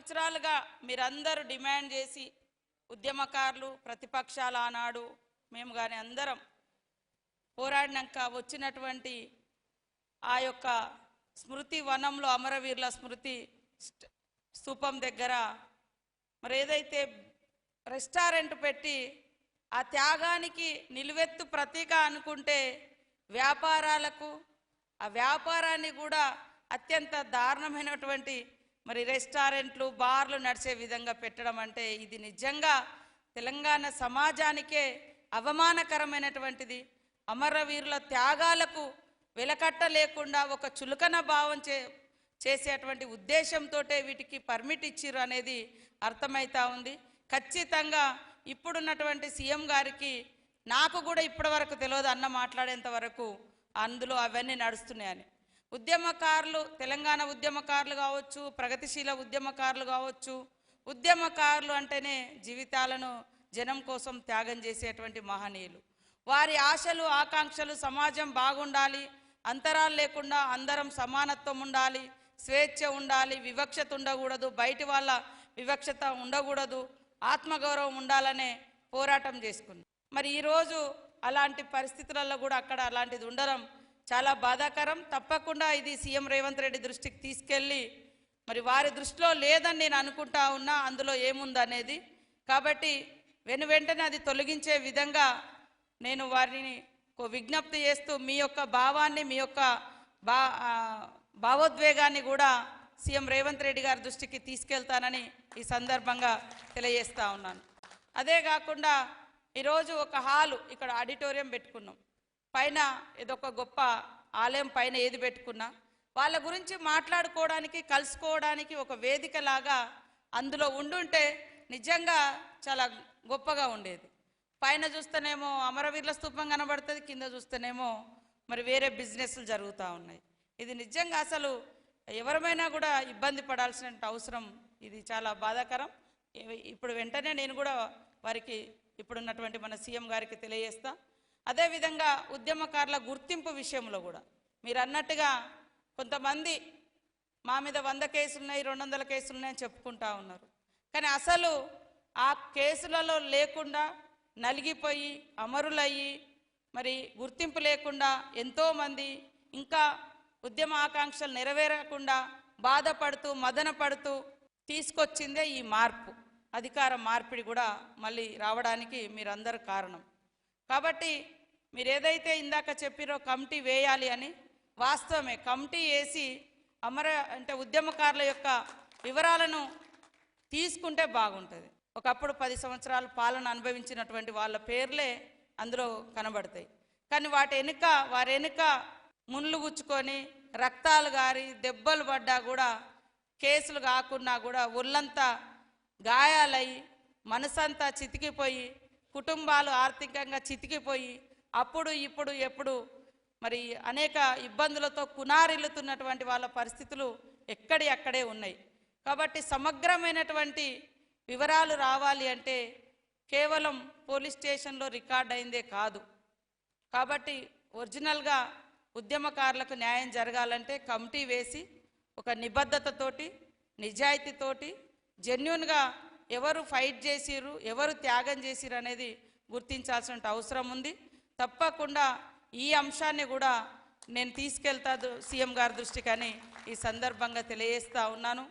సంవత్సరాలుగా మీరందరూ డిమాండ్ చేసి ఉద్యమకారులు ప్రతిపక్షాల ఆనాడు మేము కానీ అందరం పోరాడినాక వచ్చినటువంటి ఆ యొక్క స్మృతి వనంలో అమరవీరుల స్మృతి స్థూపం దగ్గర మరి ఏదైతే రెస్టారెంట్ పెట్టి ఆ త్యాగానికి నిలువెత్తు ప్రతీక అనుకుంటే వ్యాపారాలకు ఆ వ్యాపారాన్ని కూడా అత్యంత దారుణమైనటువంటి మరి రెస్టారెంట్లు బార్లు నడిచే విధంగా పెట్టడం అంటే ఇది నిజంగా తెలంగాణ సమాజానికే అవమానకరమైనటువంటిది. అమరవీరుల త్యాగాలకు వెలకట్ట లేకుండా ఒక చులకన భావం చే చేసేటువంటి ఉద్దేశంతో వీటికి పర్మిట్ ఇచ్చిర్రు అనేది అర్థమవుతా ఉంది. ఖచ్చితంగా ఇప్పుడున్నటువంటి సీఎం గారికి నాకు కూడా ఇప్పటివరకు తెలియదు అన్న మాట్లాడేంత వరకు అందులో అవన్నీ నడుస్తున్నాయని. ఉద్యమకారులు తెలంగాణ ఉద్యమకారులు కావచ్చు ప్రగతిశీల ఉద్యమకారులు కావచ్చు ఉద్యమకారులు అంటేనే జీవితాలను జనం కోసం త్యాగం చేసేటువంటి మహనీయులు. వారి ఆశలు ఆకాంక్షలు సమాజం బాగుండాలి అంతరాలు లేకుండా అందరం సమానత్వం ఉండాలి స్వేచ్ఛ ఉండాలి వివక్షత ఉండకూడదు బయటి వాళ్ళ వివక్షత ఉండకూడదు ఆత్మగౌరవం ఉండాలనే పోరాటం చేసుకుంది మరి ఈరోజు అలాంటి పరిస్థితులలో కూడా అక్కడ అలాంటిది ఉండడం చాలా బాధాకరం. తప్పకుండా ఇది సీఎం రేవంత్ రెడ్డి దృష్టికి తీసుకెళ్ళి మరి వారి దృష్టిలో లేదని నేను అనుకుంటా ఉన్నా అందులో ఏముందనేది. కాబట్టి వెను వెంటనే అది తొలగించే విధంగా నేను వారిని విజ్ఞప్తి చేస్తూ మీ యొక్క భావాన్ని మీ యొక్క బా భావోద్వేగాన్ని కూడా సీఎం రేవంత్ రెడ్డి గారి దృష్టికి తీసుకెళ్తానని ఈ సందర్భంగా తెలియజేస్తా ఉన్నాను. అదే కాకుండా ఈరోజు ఒక హాలు ఇక్కడ ఆడిటోరియం పెట్టుకున్నాం. పైన ఇదొక గొప్ప ఆలయం పైన ఏది పెట్టుకున్నా వాళ్ళ గురించి మాట్లాడుకోవడానికి కలుసుకోవడానికి ఒక వేదికలాగా అందులో ఉండుంటే నిజంగా చాలా గొప్పగా ఉండేది. పైన చూస్తేనేమో అమరవీరుల స్థూపం కనబడుతుంది కింద చూస్తేనేమో మరి వేరే బిజినెస్లు జరుగుతూ ఉన్నాయి. ఇది నిజంగా అసలు ఎవరమైనా కూడా ఇబ్బంది పడాల్సిన అవసరం ఇది చాలా బాధాకరం. ఇప్పుడు వెంటనే నేను కూడా వారికి ఇప్పుడున్నటువంటి మన సీఎం గారికి తెలియజేస్తా. అదేవిధంగా ఉద్యమకారుల గుర్తింపు విషయంలో కూడా. మీరు అన్నట్టుగా కొంతమంది మా మీద వంద కేసులున్నాయి రెండు వందల కేసులున్నాయని చెప్పుకుంటా ఉన్నారు. కానీ అసలు ఆ కేసులలో లేకుండా నలిగిపోయి అమరులయ్యి మరి గుర్తింపు లేకుండా ఎంతోమంది ఇంకా ఉద్యమ ఆకాంక్షలు నెరవేరకుండా బాధపడుతూ మదన పడుతూ తీసుకొచ్చిందే ఈ మార్పు. అధికార మార్పిడి కూడా మళ్ళీ రావడానికి మీరందరూ కారణం. కాబట్టి మీరు ఏదైతే ఇందాక చెప్పిరో కమిటీ వేయాలి అని వాస్తవమే. కమిటీ వేసి అమర అంటే ఉద్యమకారుల యొక్క వివరాలను తీసుకుంటే బాగుంటుంది. ఒకప్పుడు పది సంవత్సరాలు పాలన అనుభవించినటువంటి వాళ్ళ పేర్లే అందులో కనబడతాయి. కానీ వాటి వెనుక వారి వెనుక ముళ్ళు గుచ్చుకొని రక్తాలు గారి దెబ్బలు పడ్డా కూడా కేసులు కాకున్నా కూడా ఒళ్ళంతా గాయాలయ్యి మనసంతా చితికిపోయి కుటుంబాలు ఆర్థికంగా చితికిపోయి అప్పుడు ఇప్పుడు ఎప్పుడు? మరి అనేక ఇబ్బందులతో కునారిల్లుతున్నటువంటి వాళ్ళ పరిస్థితులు ఎక్కడి అక్కడే ఉన్నాయి. కాబట్టి సమగ్రమైనటువంటి వివరాలు రావాలి అంటే కేవలం పోలీస్ స్టేషన్లో రికార్డ్ అయిందే కాదు. కాబట్టి ఒరిజినల్గా ఉద్యమకారులకు న్యాయం జరగాలంటే కమిటీ వేసి ఒక నిబద్ధతతోటి నిజాయితీతోటి జెన్యున్గా ఎవరు ఫైట్ చేసిర్రు ఎవరు త్యాగం చేసిర్రు అనేది గుర్తించాల్సిన అవసరం ఉంది. తప్పకుండా ఈ అంశాన్ని కూడా నేను తీసుకెళ్తా సీఎం గారి దృష్టికి అని ఈ సందర్భంగా తెలియజేస్తూ ఉన్నాను.